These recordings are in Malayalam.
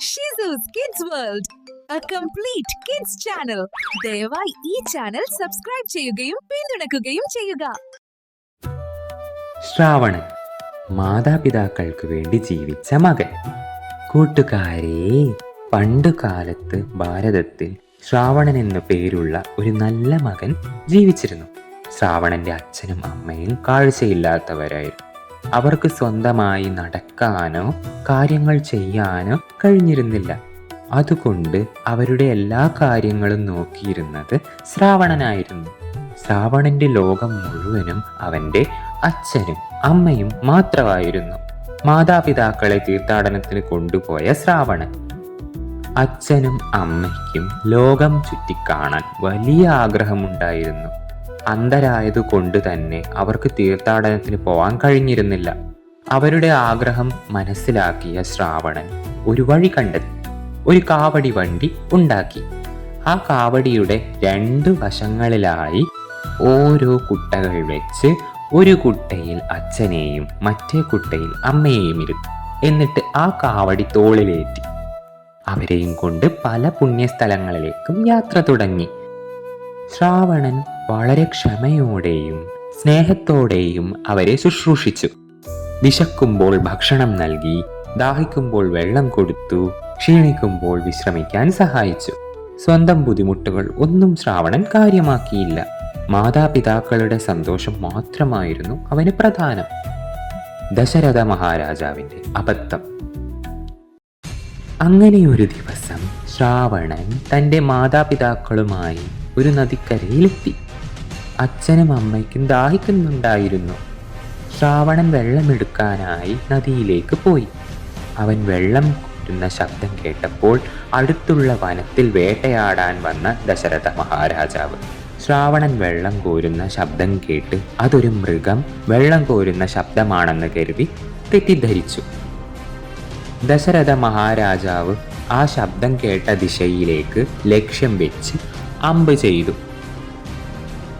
ഷിസൂസ് kids world a complete kids channel ദയവായി ഈ ചാനൽ സബ്സ്ക്രൈബ് ചെയ്യുകയും പിന്തുണക്കുകയും ചെയ്യുക. ശ്രാവണൻ മാതാപിതാക്കൾക്ക് വേണ്ടി ജീവിച്ച മകൻ. കൂട്ടുകാരെ പണ്ടുകാലത്ത് ഭാരതത്തിൽ ശ്രാവണൻ എന്നു പേരുള്ള ഒരു നല്ല മകൻ ജീവിച്ചിരുന്നു. ശ്രാവണന്റെ അച്ഛനും അമ്മയും കാഴ്ചയില്ലാത്തവരായിരുന്നു. അവർക്ക് സ്വന്തമായി നടക്കാനോ കാര്യങ്ങൾ ചെയ്യാനോ കഴിഞ്ഞിരുന്നില്ല. അതുകൊണ്ട് അവരുടെ എല്ലാ കാര്യങ്ങളും നോക്കിയിരുന്നത് ശ്രാവണനായിരുന്നു. ശ്രാവണന്റെ ലോകം മുഴുവനും അവന്റെ അച്ഛനും അമ്മയും മാത്രമായിരുന്നു. മാതാപിതാക്കളെ തീർത്ഥാടനത്തിന് കൊണ്ടുപോയ ശ്രാവണൻ. അച്ഛനും അമ്മയ്ക്കും ലോകം ചുറ്റിക്കാണാൻ വലിയ ആഗ്രഹമുണ്ടായിരുന്നു. അന്ധരായതുകൊണ്ട് തന്നെ അവർക്ക് തീർത്ഥാടനത്തിന് പോവാൻ കഴിഞ്ഞിരുന്നില്ല. അവരുടെ ആഗ്രഹം മനസ്സിലാക്കിയ ശ്രാവണൻ ഒരു വഴി കണ്ടെത്തി. ഒരു കാവടി വണ്ടി ഉണ്ടാക്കി. ആ കാവടിയുടെ രണ്ട് വശങ്ങളിലായി ഓരോ കുട്ടകൾ വെച്ച് ഒരു കുട്ടയിൽ അച്ഛനെയും മറ്റേ കുട്ടയിൽ അമ്മയെയും ഇരുന്നു എന്നിട്ട് ആ കാവടി തോളിലേറ്റി. അവരെയും കൊണ്ട് പല പുണ്യസ്ഥലങ്ങളിലേക്കും യാത്ര തുടങ്ങി. ശ്രാവണൻ വളരെ ക്ഷമയോടെയും സ്നേഹത്തോടെയും അവരെ ശുശ്രൂഷിച്ചു. വിശക്കുമ്പോൾ ഭക്ഷണം നൽകി ദാഹിക്കുമ്പോൾ വെള്ളം കൊടുത്തു ക്ഷീണിക്കുമ്പോൾ വിശ്രമിക്കാൻ സഹായിച്ചു. സ്വന്തം ബുദ്ധിമുട്ടുകൾ ഒന്നും ശ്രാവണൻ കാര്യമാക്കിയില്ല. മാതാപിതാക്കളുടെ സന്തോഷം മാത്രമായിരുന്നു അവന് പ്രധാനം. ദശരഥ മഹാരാജാവിന്റെ അബദ്ധം. അങ്ങനെ ഒരു ദിവസം ശ്രാവണൻ തന്റെ മാതാപിതാക്കളുമായി ഒരു നദിക്കരയിലെത്തി. അച്ഛനും അമ്മയ്ക്കും ദാഹിക്കുന്നുണ്ടായിരുന്നു. ശ്രാവണൻ വെള്ളമെടുക്കാനായി നദിയിലേക്ക് പോയി. അവൻ വെള്ളം കോരുന്ന ശബ്ദം കേട്ടപ്പോൾ അടുത്തുള്ള വനത്തിൽ വേട്ടയാടാൻ വന്ന ദശരഥ മഹാരാജാവ്. ശ്രാവണൻ വെള്ളം കോരുന്ന ശബ്ദം കേട്ട് അതൊരു മൃഗം വെള്ളം കോരുന്ന ശബ്ദമാണെന്ന് കരുതി തെറ്റിദ്ധരിച്ചു. ദശരഥ മഹാരാജാവ് ആ ശബ്ദം കേട്ട ദിശയിലേക്ക് ലക്ഷ്യം വെച്ച് അമ്പ് ചെയ്തു.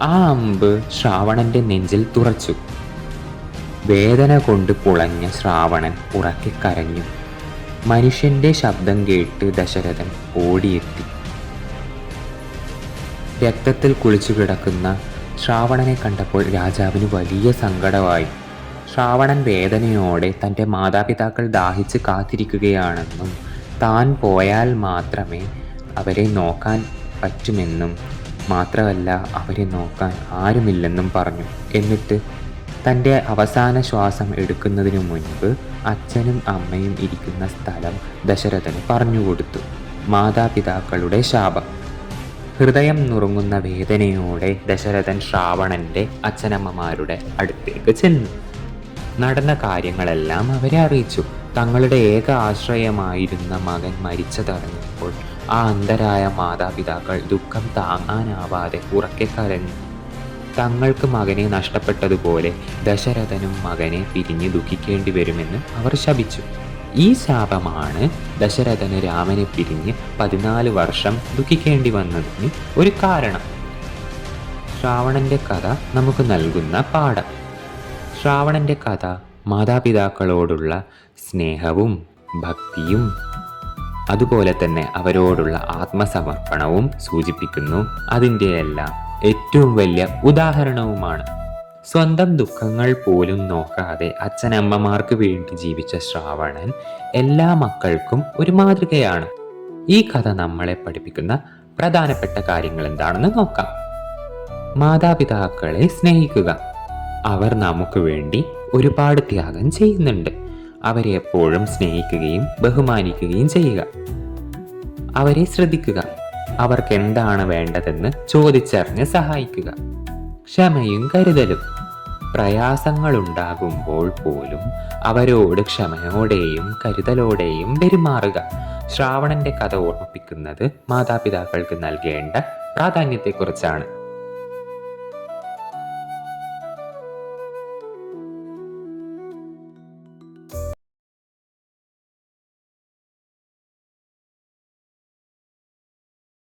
ആ അമ്പ് ശ്രാവണന്റെ നെഞ്ചിൽ തുറച്ചു. വേദന കൊണ്ട് പുളഞ്ഞ ശ്രാവണൻ ഉറക്കി കരഞ്ഞു. മനുഷ്യന്റെ ശബ്ദം കേട്ട് ദശരഥൻ ഓടിയെത്തി. രക്തത്തിൽ കുളിച്ചു കിടക്കുന്ന ശ്രാവണനെ കണ്ടപ്പോൾ രാജാവിന് വലിയ സങ്കടമായി. ശ്രാവണൻ വേദനയോടെ തന്റെ മാതാപിതാക്കൾ ദാഹിച്ച് കാത്തിരിക്കുകയാണെന്നും താൻ പോയാൽ മാത്രമേ അവരെ നോക്കാൻ പറ്റുമെന്നും മാത്രമല്ല അവരെ നോക്കാൻ ആരുമില്ലെന്നും പറഞ്ഞു. എന്നിട്ട് തന്റെ അവസാന ശ്വാസം എടുക്കുന്നതിനു മുൻപ് അച്ഛനും അമ്മയും ഇരിക്കുന്ന സ്ഥലം ദശരഥന് പറഞ്ഞുകൊടുത്തു. മാതാപിതാക്കളുടെ ശാപം. ഹൃദയം നുറുങ്ങുന്ന വേദനയോടെ ദശരഥൻ ശ്രാവണന്റെ അച്ഛനമ്മമാരുടെ അടുത്തേക്ക് ചെന്നു. നടന്ന കാര്യങ്ങളെല്ലാം അവരെ അറിയിച്ചു. തങ്ങളുടെ ഏക ആശ്രയമായിരുന്ന മകൻ മരിച്ചതറിഞ്ഞപ്പോൾ ആ അന്ധരായ മാതാപിതാക്കൾ ദുഃഖം താങ്ങാനാവാതെ ഉറക്കെ കരഞ്ഞു. തങ്ങൾക്ക് മകനെ നഷ്ടപ്പെട്ടതുപോലെ ദശരഥനും മകനെ പിരിഞ്ഞ് ദുഃഖിക്കേണ്ടി വരുമെന്ന് അവർ ശപിച്ചു. ഈ ശാപമാണ് ദശരഥന് രാമനെ പിരിഞ്ഞ് പതിനാല് വർഷം ദുഃഖിക്കേണ്ടി വന്നതിന് ഒരു കാരണം. ശ്രാവണന്റെ കഥ നമുക്ക് നൽകുന്ന പാഠം. ശ്രാവണന്റെ കഥ മാതാപിതാക്കളോടുള്ള സ്നേഹവും ഭക്തിയും അതുപോലെ തന്നെ അവരോടുള്ള ആത്മസമർപ്പണവും സൂചിപ്പിക്കുന്നു. അതിന്റെയെല്ലാം ഏറ്റവും വലിയ ഉദാഹരണവുമാണ്. സ്വന്തം ദുഃഖങ്ങൾ പോലും നോക്കാതെ അച്ഛനമ്മമാർക്ക് വേണ്ടി ജീവിച്ച ശ്രാവണൻ എല്ലാ മക്കൾക്കും ഒരു മാതൃകയാണ്. ഈ കഥ നമ്മളെ പഠിപ്പിക്കുന്ന പ്രധാനപ്പെട്ട കാര്യങ്ങൾ എന്താണെന്ന് നോക്കാം. മാതാപിതാക്കളെ സ്നേഹിക്കുക. അവർ നമുക്ക് വേണ്ടി ഒരുപാട് ത്യാഗം ചെയ്യുന്നുണ്ട്. അവരെ എപ്പോഴും സ്നേഹിക്കുകയും ബഹുമാനിക്കുകയും ചെയ്യുക. അവരെ ശ്രദ്ധിക്കുക. അവർക്ക് എന്താണ് വേണ്ടതെന്ന് ചോദിച്ചറിഞ്ഞ് സഹായിക്കുക. ക്ഷമയും കരുതലും. പ്രയാസങ്ങൾ ഉണ്ടാകുമ്പോൾ പോലും അവരോട് ക്ഷമയോടെയും കരുതലോടെയും പെരുമാറുക. ശ്രാവണന്റെ കഥ ഓർമ്മിപ്പിക്കുന്നത് മാതാപിതാക്കൾക്ക് നൽകേണ്ട പ്രാധാന്യത്തെക്കുറിച്ചാണ്.